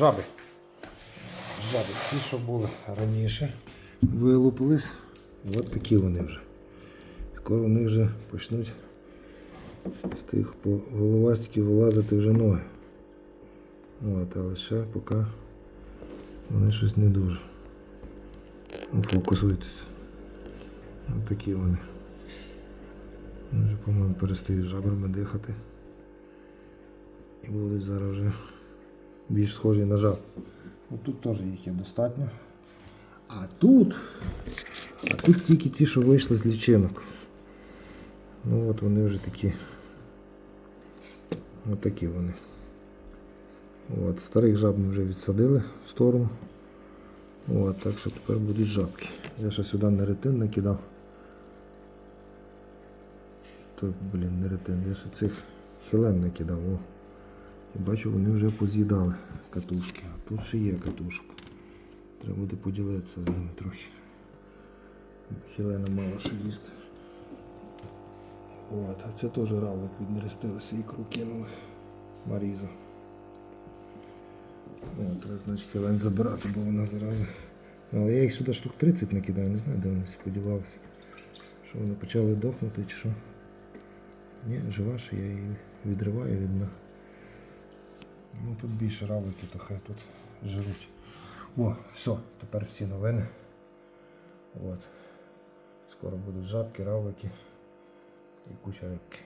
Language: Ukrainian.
жаби. Жаби, ці, що були раніше, вилупились. От такі вони вже. Скоро вони вже почнуть з тих по головастиків вилазити вже ноги. От, але ще поки вони щось не дуже. Ну, Фокусуйтесь. Ось такі вони. Вони Вже, по-моєму, перестають жабрами дихати. І будуть зараз вже більш схожі на жаб. Тут теж їх є достатньо. А тут, а тут тільки ті, що вийшли з лічинок. Ну от вони вже такі. От вони. От, старих жаб ми вже відсадили в сторону. От, так що тепер будуть жабки. Я ще сюди неретин накидав. То, блін, неретин, я ще цих хілен накидав. О. І бачу, вони вже поз'їдали катушки. А тут ще є катушок. Треба буде поділитися з ними трохи. Хілена мало що їсти. От, а це теж равлик віднерестилися, ікру кинули. Маріза. От, треба, значить, хілен забирати, бо вона зараза. Але я їх сюди штук 30 накидав, не знаю, де вони сподівалися. Що вони почали дохнути чи що. Ні, жива, що я її відриваю від дна. Ну тут більше равлики, то хай тут жируть. О, все, тепер всі новини. От. Скоро будуть жабки, равлики і куча рибки.